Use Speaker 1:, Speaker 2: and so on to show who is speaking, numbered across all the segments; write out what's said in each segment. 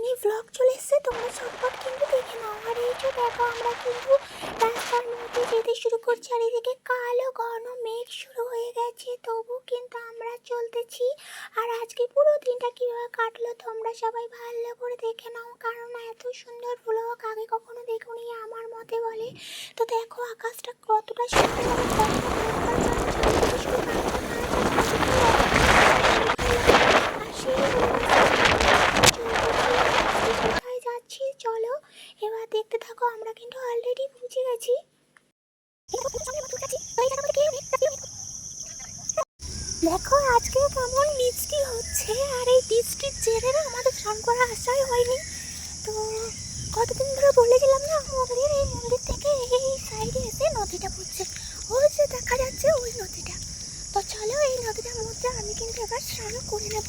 Speaker 1: Mini vlog চলে এসেছে তোমরা ঝটপট কিন্তু দেখে নাও আর এই যে দেখো আমরা কিন্তু রাস্তার মধ্যে যেতে শুরু করছি আর এদিকে কালো ঘন মেঘ শুরু হয়ে গেছে তবু কিন্তু আমরা চলতেছি আর আজকে পুরো দিনটা কীভাবে কাটলো তোমরা সবাই ভালো করে দেখে নাও কারণ এত সুন্দর ব্লগ আগে কখনো দেখুনি আমার মতে বলে তো দেখো আকাশটা কতটা সুন্দর এবার স্নান করে নেব।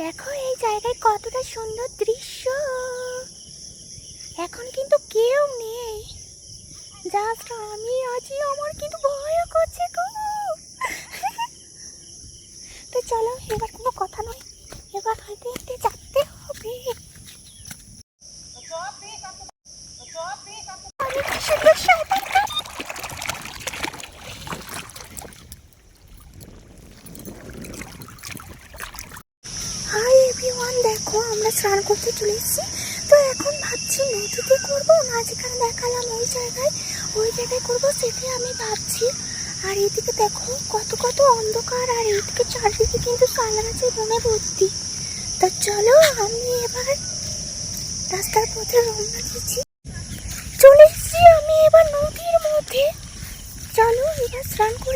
Speaker 1: দেখো এই জায়গায় কতটা সুন্দর দৃশ্য। এখন কিন্তু কেউ নেই। জাস্ট আমি আছি, আমার কিন্তু ভয় করছে খুব তো চলো, এবার কোনো কথা নয়। এবার হয়তো একটু যাতে হবে। দেখো, আমরা স্নান করতে চলে এসেছি। তো এখন ভাবছি নদীতে করব না যেখানে দেখালাম ওই জায়গায় ওই জায়গায় করব সেটি আমি ভাবছি। আর এদিকে দেখো, কত কত অন্ধকার, আর এইদিকে চারদিকে কিন্তু সালাগাছের রুমে ভর্তি। তো চলো, আমি এবার রাস্তার পথে রওনা দিয়েছি চলে এসেছি আমি এবার নদীর মধ্যে। চলো এবার স্নান করি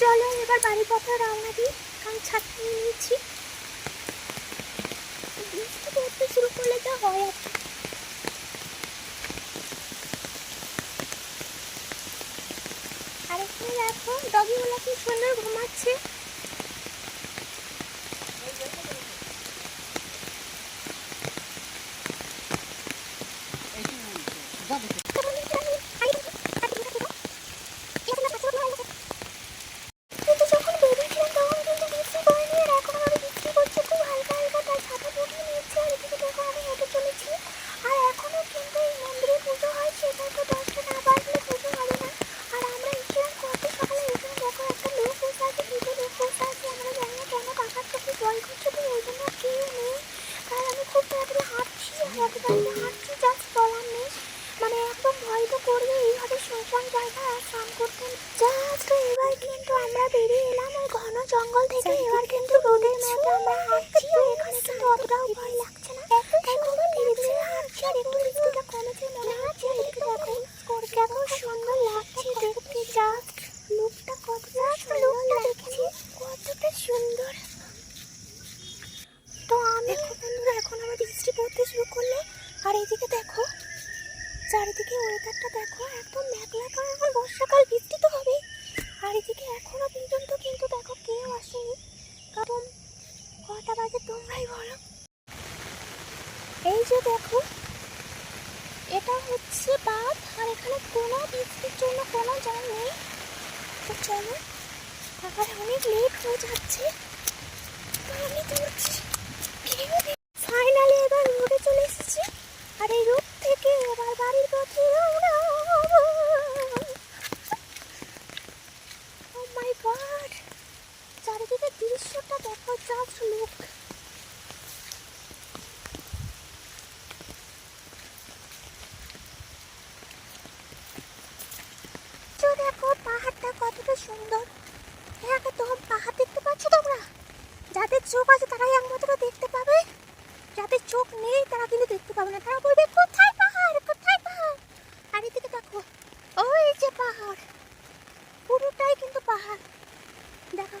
Speaker 1: চলো এবার বাড়ির পথে রওনা দিই, কারণ ছাত্র নিয়েছি বৃষ্টি পড়তে শুরু করলে যা হয় আর আরেকটা দেখো, ডগিগুলো কি সুন্দর ঘুমা আর জাস্ট এবার কিন্তু আমরা বেরিয়ে এলাম ওই ঘন জঙ্গল থেকে। এবার কিন্তু রোডের মধ্যে আমরা হাঁটছি এখানে কিন্তু অতটাও ভয় লাগছে না তাই খুব ধীরে ধীরে হাঁটছি আর একটু বৃষ্টিটা কমেছে মনে হচ্ছে আর এদিকে দেখো কেমন সুন্দর লাগছে দেখতে জাস্ট লুকটা কতটা সুন্দর লাগছে কতটা সুন্দর তো আমি বন্ধুরা এখন আমার বৃষ্টি পড়তে শুরু করল আর এইদিকে দেখো চারিদিকে ওয়েদারটা দেখো, একদম মেঘলা কারণ বর্ষাকাল বৃষ্টি তো হবে। আর এদিকে এখনও পর্যন্ত কিন্তু দেখো কেউ আসেনি। কারণ কটা বাজে তোমরাই বলো। এই যে দেখো, এটা হচ্ছে বাঁধ, আর এখানে কোনো বৃষ্টির জন্য কোনো জল নেই। তো চলো আবার অনেক লেট হয়ে যাচ্ছে। তো আমি দৌড়ছি ফাইনালি এবার রোডে চলে এসেছি আর এই রোড থেকে এবার বাড়ির পথে রওনা হব ও মাই গড চারিদিকে দৃশ্যটা দেখো জাস্ট লুক তো দেখো পাহাড়টা কতটা সুন্দর হ্যাঁ তো পাহাড় দেখতে পাচ্ছ তোমরা যাদের চোখ আছে তারাই একমাত্র দেখতে পাবে চোখ নেই, তারা কিন্তু দেখতে পাবে না। তারা বলবে, কোথায় পাহাড়? কোথায় পাহাড়? আর এদিকে দেখো, ওই যে পাহাড়। পুরোটাই কিন্তু পাহাড়। দেখো